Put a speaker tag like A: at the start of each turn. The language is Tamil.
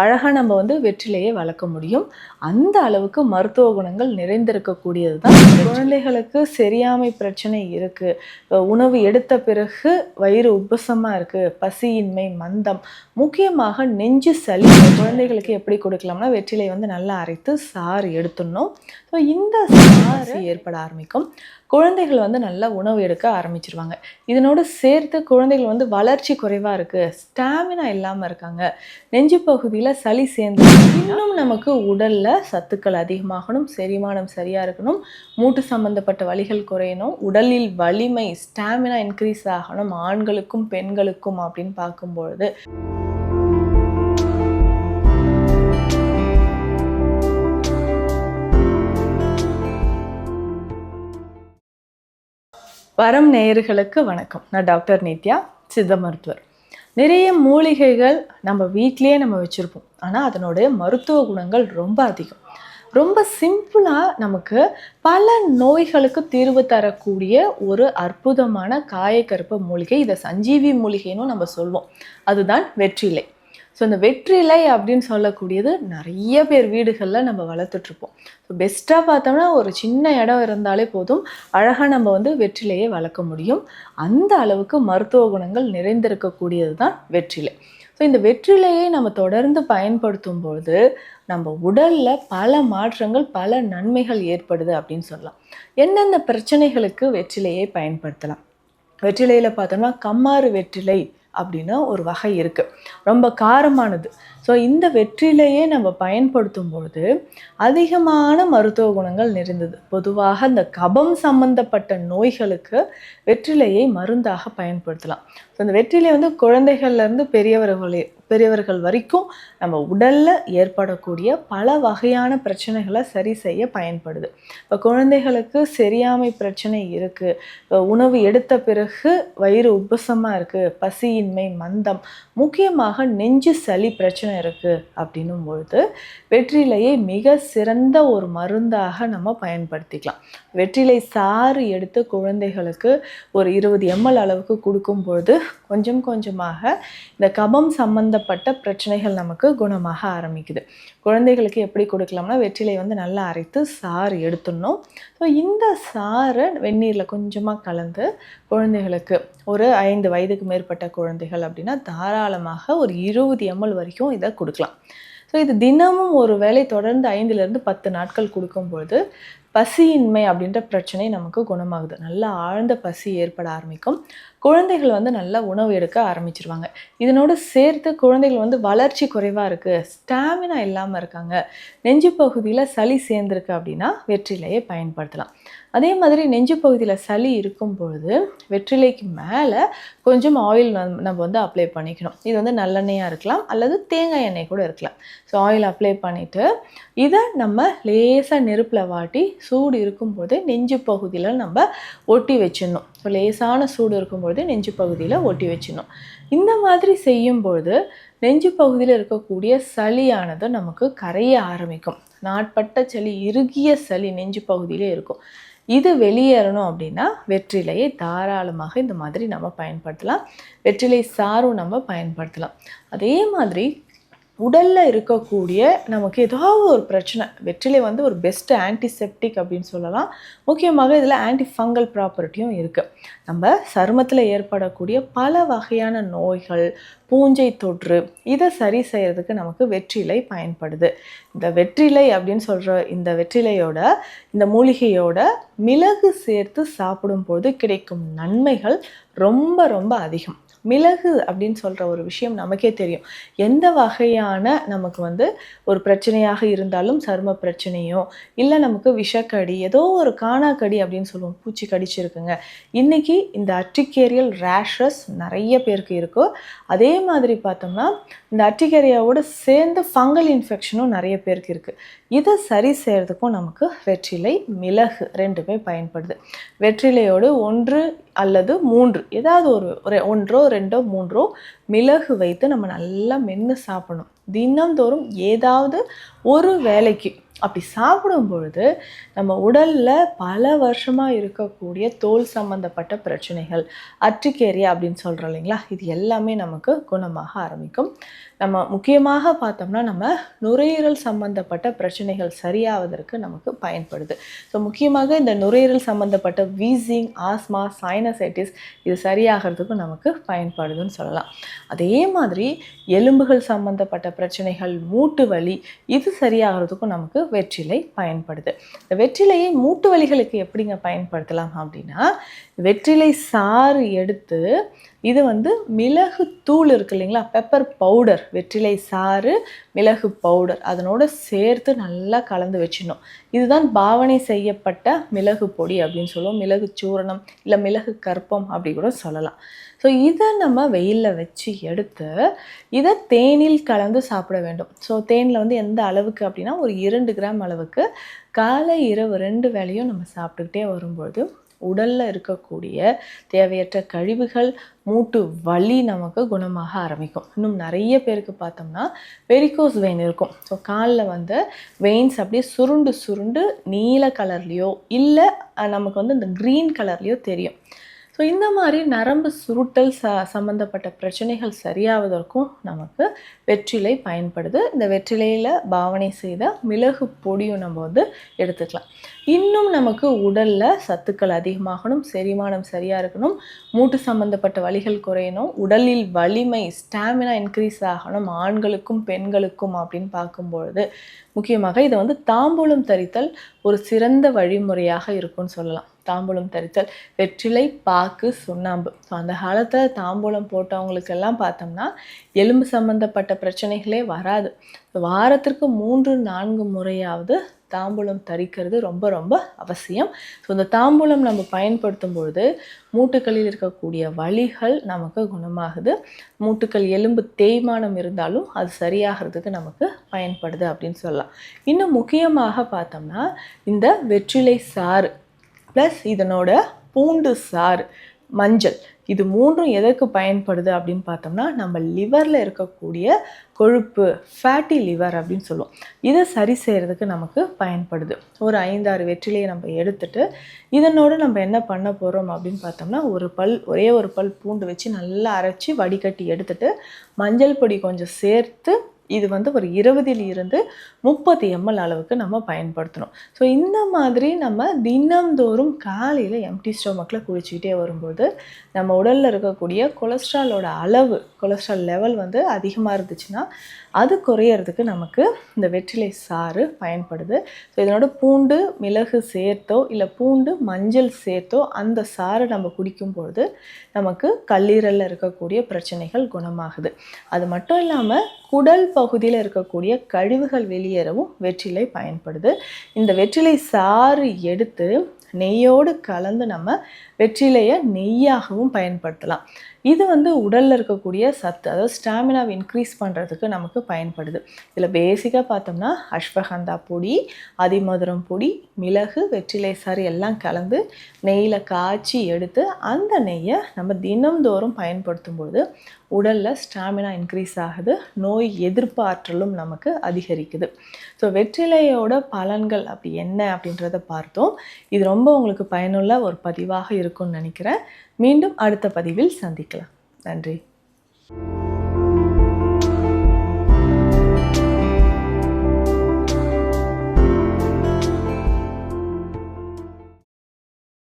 A: அழகாக நம்ம வந்து வெற்றிலையை வளர்க்க முடியும். அந்த அளவுக்கு மருத்துவ குணங்கள் நிறைந்திருக்கக்கூடியது தான் குழந்தைகளுக்கு சரியாமை பிரச்சனை இருக்குது உணவு எடுத்த பிறகு வயிறு உப்பசமாக இருக்குது பசியின்மை மந்தம். முக்கியமாக நெஞ்சு சளி. குழந்தைகளுக்கு எப்படி கொடுக்கலாம்னா வெற்றிலை வந்து நல்லா அரைத்து சாறு எடுத்துடணும். ஸோ இந்த சாறு ஏற்பட ஆரம்பிக்கும். குழந்தைகள் வந்து நல்லா உணவு எடுக்க ஆரம்பிச்சிருவாங்க. இதனோடு சேர்த்து குழந்தைகள் வந்து வளர்ச்சி குறைவாக இருக்குது ஸ்டாமினா இல்லாமல் இருக்காங்க. நெஞ்சு பகுதியில் சளி சேர்ந்து இன்னும் நமக்கு உடலில் சத்துக்கள் அதிகமாகணும் செரிமானம் சரியாக இருக்கணும் மூட்டு சம்பந்தப்பட்ட வலிகள் குறையணும் உடலில் வலிமை ஸ்டாமினா இன்க்ரீஸ் ஆகணும் ஆண்களுக்கும் பெண்களுக்கும் அப்படின்னு பார்க்கும்பொழுது. வரம் நேயர்களுக்கு வணக்கம். நான் டாக்டர் நித்யா சித்த மருத்துவர். நிறைய மூலிகைகள் நம்ம வீட்லேயே நம்ம வச்சுருப்போம். ஆனால் அதனுடைய மருத்துவ குணங்கள் ரொம்ப அதிகம். ரொம்ப சிம்பிளாக நமக்கு பல நோய்களுக்கு தீர்வு தரக்கூடிய ஒரு அற்புதமான காயக்கருப்பு மூலிகை இதை சஞ்சீவி மூலிகைன்னு நம்ம சொல்வோம். அதுதான் வெற்றிலை. ஸோ இந்த வெற்றிலை அப்படின்னு சொல்லக்கூடியது நிறைய பேர் வீடுகளில் நம்ம வளர்த்துட்ருப்போம். ஸோ பெஸ்ட்டாக பார்த்தோம்னா ஒரு சின்ன இடம் இருந்தாலே போதும். அழகாக நம்ம வந்து வெற்றிலையை வளர்க்க முடியும். அந்த அளவுக்கு மருத்துவ குணங்கள் நிறைந்திருக்கக்கூடியது தான் வெற்றிலை. ஸோ இந்த வெற்றிலையை நம்ம தொடர்ந்து பயன்படுத்தும் பொழுது நம்ம உடலில் பல மாற்றங்கள் பல நன்மைகள் ஏற்படுது அப்படின்னு சொல்லலாம். எந்தெந்த பிரச்சனைகளுக்கு வெற்றிலையை பயன்படுத்தலாம்? வெற்றிலையில் பார்த்தோம்னா கம்மாறு வெற்றிலை அப்படின்னு ஒரு வகை இருக்குது ரொம்ப காரமானது. ஸோ இந்த வெற்றிலையே நம்ம பயன்படுத்தும் பொழுது அதிகமான மருத்துவ குணங்கள் நிறைந்தது. பொதுவாக இந்த கபம் சம்பந்தப்பட்ட நோய்களுக்கு வெற்றிலையை மருந்தாக பயன்படுத்தலாம். ஸோ இந்த வெற்றிலை வந்து குழந்தைகள்லேருந்து பெரியவர்களே பெரியவர்கள் வரைக்கும் நம்ம உடலில் ஏற்படக்கூடிய பல வகையான பிரச்சனைகளை சரி செய்ய பயன்படுது. இப்போ குழந்தைகளுக்கு சரியாமை பிரச்சனை இருக்குது உணவு எடுத்த பிறகு வயிறு உப்பசமாக இருக்குது பசியின்மை மந்தம் முக்கியமாக நெஞ்சு சளி பிரச்சனை இருக்குது அப்படின்னும் பொழுது வெற்றிலையை மிக சிறந்த ஒரு மருந்தாக நம்ம பயன்படுத்திக்கலாம். வெற்றிலை சாறு எடுத்து குழந்தைகளுக்கு ஒரு இருபது எம்எல் அளவுக்கு கொடுக்கும் பொழுது கொஞ்சம் கொஞ்சமாக இந்த கபம் சம்மந்தப்பட்ட பிரச்சனைகள் நமக்கு குணமாக ஆரம்பிக்குது. குழந்தைகளுக்கு எப்படி கொடுக்கலாம்னா வெற்றிலை வந்து நல்லா அரைத்து சாறு எடுத்துடணும். ஸோ இந்த சாறை வெந்நீரில் கொஞ்சமாக கலந்து குழந்தைகளுக்கு ஒரு ஐந்து வயதுக்கு மேற்பட்ட குழந்தைகள் அப்படின்னா தாராளமாக ஒரு இருபது எம்எல் வரைக்கும் இதை கொடுக்கலாம். ஸோ இது தினமும் ஒரு வேளை தொடர்ந்து ஐந்துலேருந்து பத்து நாட்கள் கொடுக்கும்பொழுது பசியின்மை அப்படின்ற பிரச்சனை நமக்கு குணமாகுது. நல்ல ஆழ்ந்த பசி ஏற்பட ஆரம்பிக்கும். குழந்தைகள் வந்து நல்லா உணவு எடுக்க ஆரம்பிச்சிருவாங்க. இதனோடு சேர்த்து குழந்தைகள் வந்து வளர்ச்சி குறைவாக இருக்குது ஸ்டாமினா இல்லாமல் இருக்காங்க. நெஞ்சு பகுதியில் சளி சேர்ந்துருக்கு அப்படின்னா வெற்றிலையை பயன்படுத்தலாம். அதே மாதிரி நெஞ்சு பகுதியில் சளி இருக்கும் பொழுது வெற்றிலைக்கு மேலே கொஞ்சம் ஆயில் நம்ம வந்து அப்ளை பண்ணிக்கணும். இது வந்து நல்லெண்ணெயாக இருக்கலாம் அல்லது தேங்காய் எண்ணெய் கூட இருக்கலாம். ஸோ ஆயில் அப்ளை பண்ணிவிட்டு இதை நம்ம லேசாக நெருப்பில் வாட்டி சூடு இருக்கும்போது நெஞ்சு பகுதியில் நம்ம ஒட்டி வச்சிடணும். இப்போ லேசான சூடு இருக்கும்பொழுது நெஞ்சு பகுதியில் ஒட்டி வச்சிடணும். இந்த மாதிரி செய்யும்பொழுது நெஞ்சு பகுதியில் இருக்கக்கூடிய சளியானது நமக்கு கரைய ஆரம்பிக்கும். நாட்பட்ட சளி இறுகிய சளி நெஞ்சு பகுதியிலே இருக்கும். இது வெளியேறணும் அப்படின்னா வெற்றிலையை தாராளமாக இந்த மாதிரி நம்ம பயன்படுத்தலாம். வெற்றிலை சாரும் நம்ம பயன்படுத்தலாம். அதே மாதிரி உடலில் இருக்கக்கூடிய நமக்கு ஏதாவது ஒரு பிரச்சனை வெற்றிலை வந்து ஒரு பெஸ்ட்டு ஆன்டிசெப்டிக் அப்படின்னு சொல்லலாம். முக்கியமாக இதில் ஆன்டி ஃபங்கல் ப்ராப்பர்ட்டியும் இருக்குது நம்ம சருமத்தில் ஏற்படக்கூடிய பல வகையான நோய்கள் பூஞ்சை தொற்று இதை சரி செய்கிறதுக்கு நமக்கு வெற்றிலை பயன்படுது. இந்த வெற்றிலை அப்படின்னு சொல்கிற இந்த வெற்றிலையோட இந்த மூலிகையோட மிளகு சேர்த்து சாப்பிடும்போது கிடைக்கும் நன்மைகள் ரொம்ப ரொம்ப அதிகம். மிளகு அப்படின்னு சொல்கிற ஒரு விஷயம் நமக்கே தெரியும். எந்த வகையான நமக்கு வந்து ஒரு பிரச்சனையாக இருந்தாலும் சரும பிரச்சனையோ இல்லை நமக்கு விஷக்கடி ஏதோ ஒரு காணாக்கடி அப்படின்னு சொல்லுவோம். பூச்சி கடிச்சிருக்குங்க. இன்றைக்கி இந்த அட்ரிகேரியல் ரேஷஸ் நிறைய பேருக்கு இருக்கோ. அதே மாதிரி பார்த்தோம்னா இந்த அர்டிகேரியாவோடு சேர்ந்து ஃபங்கல் இன்ஃபெக்ஷனும் நிறைய பேருக்கு இருக்குது இதை சரி செய்கிறதுக்கும் நமக்கு வெற்றிலை மிளகு ரெண்டுமே பயன்படுது. வெற்றிலையோடு ஒன்று அல்லது மூன்று ஏதாவது ஒரு ஒரு ஒன்றோ ரெண்டோ மூன்றோ மிளகு வைத்து நம்ம நல்லா மென்று சாப்பிடணும். தினந்தோறும் ஏதாவது ஒரு வேலைக்கு அப்படி சாப்பிடும் பொழுது நம்ம உடலில் பல வருஷமாக இருக்கக்கூடிய தோல் சம்மந்தப்பட்ட பிரச்சனைகள் அட்ரிகேரியா அப்படின்னு சொல்கிறோம் இல்லைங்களா? இது எல்லாமே நமக்கு குணமாக ஆரம்பிக்கும். நம்ம முக்கியமாக பார்த்தோம்னா நம்ம நுரையீரல் சம்பந்தப்பட்ட பிரச்சனைகள் சரியாவதற்கு நமக்கு பயன்படுது. ஸோ முக்கியமாக இந்த நுரையீரல் சம்பந்தப்பட்ட வீசிங் ஆஸ்மா சைனசைட்டிஸ் இது சரியாகிறதுக்கும் நமக்கு பயன்படுதுன்னு சொல்லலாம். அதே மாதிரி எலும்புகள் சம்மந்தப்பட்ட சம்பந்தப்பட்ட பிரச்சனைகள் மூட்டு வலி இது சரியாகிறதுக்கும் நமக்கு வெற்றிலை பயன்படுது. இந்த வெற்றிலையை மூட்டு வலிகளுக்கு எப்படிங்க பயன்படுத்தலாம் அப்படின்னா வெற்றிலை சாறு எடுத்து இது வந்து மிளகு தூள் இருக்கு இல்லைங்களா? பெப்பர் பவுடர் வெற்றிலை சாறு மிளகு பவுடர் அதனோட சேர்த்து நல்லா கலந்து வச்சிடணும். இதுதான் பாவனை செய்யப்பட்ட மிளகு பொடி அப்படின்னு சொல்லுவோம். மிளகு சூரணம் இல்லை மிளகு கற்பம் அப்படி கூட சொல்லலாம். ஸோ இதை நம்ம வெயிலில் வச்சு எடுத்து இதை தேனில் கலந்து சாப்பிட வேண்டும். ஸோ தேனில் வந்து எந்த அளவுக்கு அப்படின்னா ஒரு இரண்டு கிராம் அளவுக்கு காலை இரவு ரெண்டு வேளையும் நம்ம சாப்பிட்டுக்கிட்டே வரும்பொழுது உடலில் இருக்கக்கூடிய தேவையற்ற கழிவுகள் மூட்டு வலி நமக்கு குணமாக ஆரம்பிக்கும். இன்னும் நிறைய பேருக்கு பார்த்தோம்னா வெரிகோஸ் வெயின் இருக்கும். ஸோ காலில் வந்து வெயின்ஸ் அப்படியே சுருண்டு சுருண்டு நீல கலர்லேயோ இல்லை நமக்கு வந்து இந்த க்ரீன் கலர்லேயோ தெரியும். ஸோ இந்த மாதிரி நரம்பு சுருட்டல் ச சம்மந்தப்பட்ட பிரச்சனைகள் சரியாவதற்கும் நமக்கு வெற்றிலை பயன்படுது. இந்த வெற்றிலையில் பாவனை செய்த மிளகு பொடியும் நம்ம வந்து எடுத்துக்கலாம். இன்னும் நமக்கு உடலில் சத்துக்கள் அதிகமாகணும் செரிமானம் சரியாக இருக்கணும் மூட்டு சம்மந்தப்பட்ட வலிகள் குறையணும் உடலில் வலிமை ஸ்டாமினா இன்க்ரீஸ் ஆகணும் ஆண்களுக்கும் பெண்களுக்கும் அப்படின்னு பார்க்கும்பொழுது முக்கியமாக இதை வந்து தாம்பூலம் தரித்தல் ஒரு சிறந்த வழிமுறையாக இருக்கும்னு சொல்லலாம். தாம்பூலம் தரித்தல் வெற்றிலை பாக்கு சுண்ணாம்பு. ஸோ அந்த காலத்தில் தாம்பூலம் போட்டவங்களுக்கெல்லாம் பார்த்தோம்னா எலும்பு சம்மந்தப்பட்ட பிரச்சனைகளே வராது. வாரத்திற்கு மூன்று நான்கு முறையாவது தாம்பூலம் தரிக்கிறது ரொம்ப ரொம்ப அவசியம். ஸோ இந்த தாம்பூலம் நம்ம பயன்படுத்தும் பொழுது மூட்டுக்களில் இருக்கக்கூடிய வலிகள் நமக்கு குணமாகுது. மூட்டுக்கள் எலும்பு தேய்மானம் இருந்தாலும் அது சரியாகிறதுக்கு நமக்கு பயன்படுது அப்படின்னு சொல்லலாம். இன்னும் முக்கியமாக பார்த்தோம்னா இந்த வெற்றிலை சாறு. ப்ளஸ் இதனோட பூண்டு சாறு மஞ்சள். இது மூன்றும் எதற்கு பயன்படுது அப்படின்னு பார்த்தோம்னா நம்ம லிவரில் இருக்கக்கூடிய கொழுப்பு ஃபேட்டி லிவர் அப்படின்னு சொல்லுவோம். இதை சரி செய்கிறதுக்கு நமக்கு பயன்படுது. ஒரு ஐந்தாறு வெற்றிலையை நம்ம எடுத்துட்டு இதனோடு நம்ம என்ன பண்ண போகிறோம் அப்படின்னு பார்த்தோம்னா ஒரு பல் ஒரே ஒரு பல் பூண்டு வச்சு நல்லா அரைச்சி வடிகட்டி எடுத்துட்டு மஞ்சள் பொடி கொஞ்சம் சேர்த்து இது வந்து ஒரு இருபதில் இருந்து முப்பது எம்எல் அளவுக்கு நம்ம பயன்படுத்தணும். ஸோ இந்த மாதிரி நம்ம தினம்தோறும் காலையில் எம்டி ஸ்டொமக்கில் குளிச்சுக்கிட்டே வரும்போது நம்ம உடலில் இருக்கக்கூடிய கொலஸ்ட்ராலோட அளவு கொலஸ்ட்ரால் லெவல் வந்து அதிகமாக இருந்துச்சுன்னா அது குறையிறதுக்கு நமக்கு இந்த வெற்றிலை சாறு பயன்படுது. ஸோ இதனோட பூண்டு மிளகு சேர்த்தோ இல்லை பூண்டு மஞ்சள் சேர்த்தோ அந்த சாறு நம்ம குடிக்கும் பொழுது நமக்கு கல்லீரலில் இருக்கக்கூடிய பிரச்சனைகள் குணமாகுது. அது மட்டும் இல்லாமல் குடல் பகுதியில் இருக்கக்கூடிய கழிவுகள் வெளியேறவும் வெற்றிலை பயன்படுது. இந்த வெற்றிலை சாறு எடுத்து நெய்யோடு கலந்து நம்ம வெற்றிலையை நெய்யாகவும் பயன்படுத்தலாம். இது வந்து உடலில் இருக்கக்கூடிய சத்து அதாவது ஸ்டாமினாவை இன்க்ரீஸ் பண்ணுறதுக்கு நமக்கு பயன்படுது. இதில் பேசிக்காக பார்த்தோம்னா அஸ்வகந்தா பொடி அதிமதுரம் பொடி மிளகு வெற்றிலை சாறு எல்லாம் கலந்து நெய்யில் காய்ச்சி எடுத்து அந்த நெய்யை நம்ம தினம்தோறும் பயன்படுத்தும் பொழுது உடலில் ஸ்டாமினா இன்க்ரீஸ் ஆகுது நோய் எதிர்ப்பு ஆற்றலும் நமக்கு அதிகரிக்குது. ஸோ வெற்றிலையோட பலன்கள் அப்படி என்ன அப்படின்றத பார்த்தோம். இது ரொம்ப உங்களுக்கு பயனுள்ள ஒரு பதிவாக இருக்கும்னு நினைக்கிறேன். மீண்டும் அடுத்த பதிவில் சந்திக்கலாம். நன்றி.